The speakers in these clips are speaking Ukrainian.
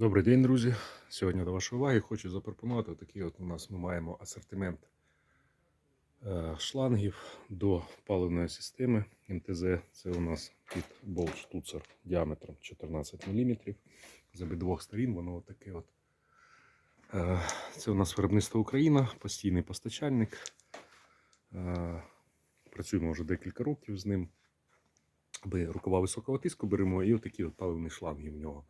Добрий день, друзі. Сьогодні до вашої уваги хочу запропонувати такий от у нас ми маємо асортимент е, шлангів до паливної системи МТЗ. Це у нас під болт штуцер діаметром 14 мм. З обидвох сторін воно отаке от. Е, Це у нас виробництво Україна, постійний постачальник. Е, Працюємо вже декілька років з ним. Рукава високого тиску беремо і отакі от паливні шланги в нього.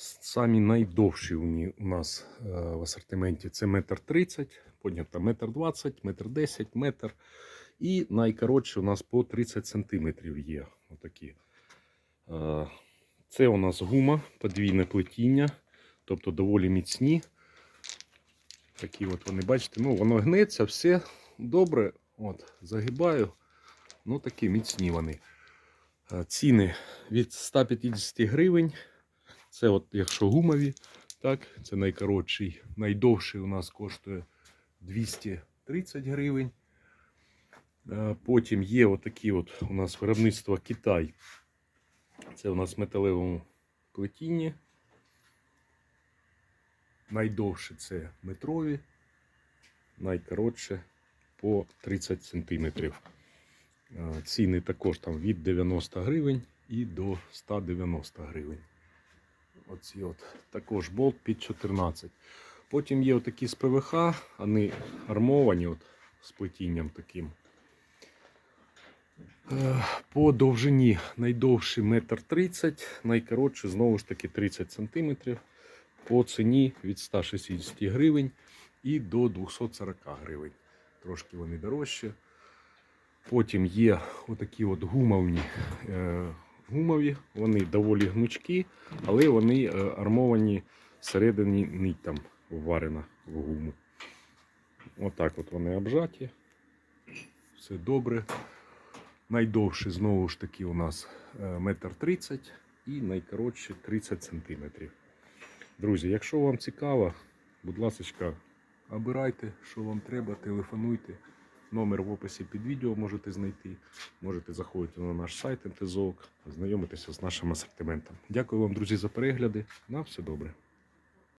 Самі найдовші у нас е, в асортименті це метр тридцять, потім там метр двадцять, метр десять, метр. І найкоротше у нас по 30 сантиметрів є. Отакі. Е, Це у нас гума, подвійне плетіння, тобто доволі міцні. Такі от вони, бачите, ну воно гнеться, все добре. От, загибаю. Ну такі міцні вони. Е, Ціни від 150 гривень. Це от якщо гумові, так, це найкоротший, найдовший у нас коштує 230 гривень. Потім є отакі от у нас виробництво Китай. Це у нас в металевому плетінні. Найдовше це метрові, найкоротше по 30 сантиметрів. Е, Ціни також там від 90 гривень і до 190 гривень. Оці от також болт під 14. Потім є отакі з ПВХ, вони армовані от, з плетінням таким. Е, По довжині найдовший метр 30, найкоротше знову ж таки 30 см. По ціні від 160 гривень і до 240 гривень. Трошки вони дорожчі. Потім є отакі от гумовні е, гумові, вони доволі гнучкі, але вони е, армовані всередині нить там вварена в гуму. Отак от вони обжаті. Все добре. Найдовший знову ж таки у нас е, метр тридцять і найкоротші 30 сантиметрів. Друзі, якщо вам цікаво, будь ласка, обирайте, що вам треба, телефонуйте. Номер в описі під відео можете знайти. Можете заходити на наш сайт МТЗОК, знайомитися з нашим асортиментом. Дякую вам, друзі, за перегляди. На все добре.